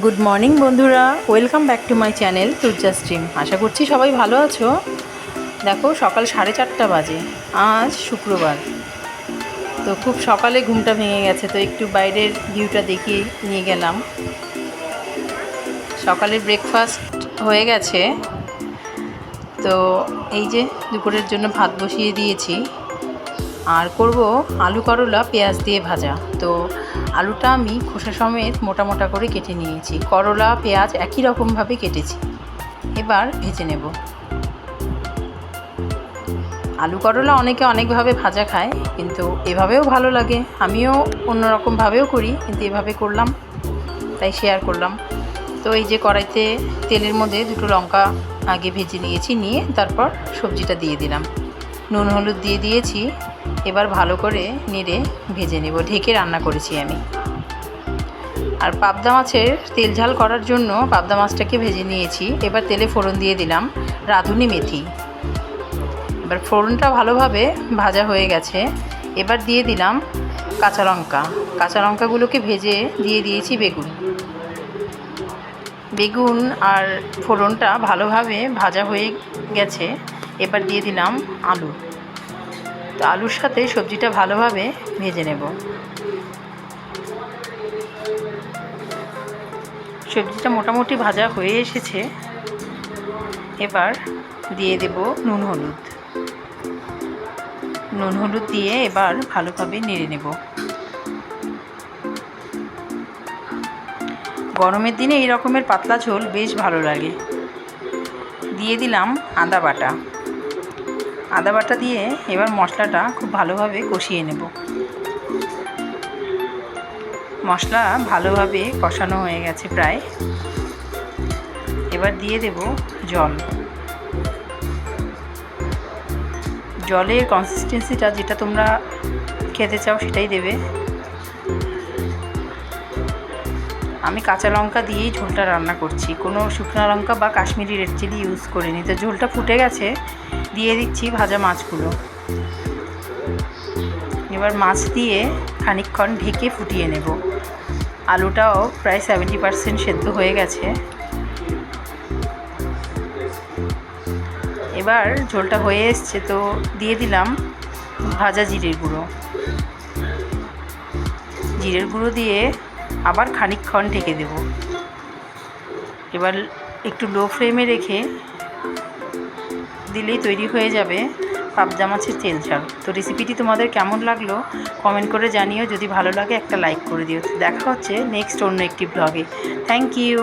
Good morning বন্ধুরা। Welcome back to my channel Turja stream আশা করছি সবাই ভালো আছো। দেখো, সকাল সাড়ে চারটা বাজে। আজ শুক্রবার। তো খুব সকালে ঘুমটা ভেঙে গেছে, তো একটু বাইরের ভিউটা দেখিয়ে নিয়ে গেলাম। সকালে ব্রেকফাস্ট হয়ে গেছে। তো এই যে, দুপুরের জন্য ভাত বসিয়ে দিয়েছি। আর করব আলু করলা, পেঁয়াজ দিয়ে ভাজা। তো আলুটা আমি খোসা সমেত মোটা মোটা করে কেটে নিয়েছি। করলা, পেঁয়াজ একই রকমভাবে কেটেছি। এবার ভেজে নেব। আলু করলা অনেকে অনেকভাবে ভাজা খায়, কিন্তু এভাবেও ভালো লাগে। আমিও অন্যরকমভাবেও করি, কিন্তু এভাবে করলাম, তাই শেয়ার করলাম। তো এই যে কড়াইতে তেলের মধ্যে দুটো লঙ্কা আগে ভেজে নিয়েছি, নিয়ে তারপর সবজিটা দিয়ে দিলাম। নুন, হলুদ দিয়ে দিয়েছি। এবার ভালো করে নেড়ে ভেজে নেব। ঢেকে রান্না করেছি আমি। আর পাবদা মাছের তেল ঝাল করার জন্য পাবদা মাছটাকে ভেজে নিয়েছি। এবার তেলে ফোড়ন দিয়ে দিলাম রাঁধুনি মেথি। এবার ফোড়নটা ভালোভাবে ভাজা হয়ে গেছে। এবার দিয়ে দিলাম কাঁচা লঙ্কা। কাঁচা লঙ্কাগুলোকে ভেজে দিয়ে দিয়েছি বেগুন। বেগুন আর ফোড়নটা ভালোভাবে ভাজা হয়ে গেছে। এবার দিয়ে দিলাম আলু। তো আলুর সাথে সবজিটা ভালোভাবে ভেজে নেব। সবজিটা মোটামুটি ভাজা হয়ে এসেছে। এবার দিয়ে দেব নুন হলুদ। নুন হলুদ দিয়ে এবার ভালোভাবে নেড়ে নেব। গরমের দিনে এই রকমের পাতলা ঝোল বেশ ভালো লাগে। দিয়ে দিলাম আদা বাটা। আদা বাটা দিয়ে এবার মশলাটা খুব ভালোভাবে কষিয়ে নেব। মশলা ভালোভাবে কষানো হয়ে গেছে প্রায়। এবার দিয়ে দেব জল। জলের কনসিস্টেন্সিটা যেটা তোমরা খেতে চাও সেটাই দেবে। আমি কাঁচা লঙ্কা দিয়েই ঝোলটা রান্না করছি। কোনো শুকনো লঙ্কা বা কাশ্মীরি রেড চিলি ইউজ করিনি। তো ঝোলটা ফুটে গেছে। দিয়ে দিচ্ছি ভাজা মাছগুলো। এবার মাছ দিয়ে খানিকক্ষণ ঢেকে ফুটিয়ে নেব। আলুটাও প্রায় সেভেন্টি পারসেন্ট সেদ্ধ হয়ে গেছে। এবার ঝোলটা হয়ে এসছে তো দিয়ে দিলাম ভাজা জিরের গুঁড়ো। জিরের গুঁড়ো দিয়ে আবার খানিকক্ষণ ঢেকে দেব। এবার একটু লো ফ্লেমে রেখে দিলেই তৈরি হয়ে যাবে পাবদা মাছের তেল ঝাল। তো রেসিপিটি তোমাদের কেমন লাগল কমেন্ট করে জানিও। যদি ভালো লাগে একটা লাইক করে দিও। দেখা হচ্ছে নেক্সট অন্য একটি ব্লগে থ্যাংক ইউ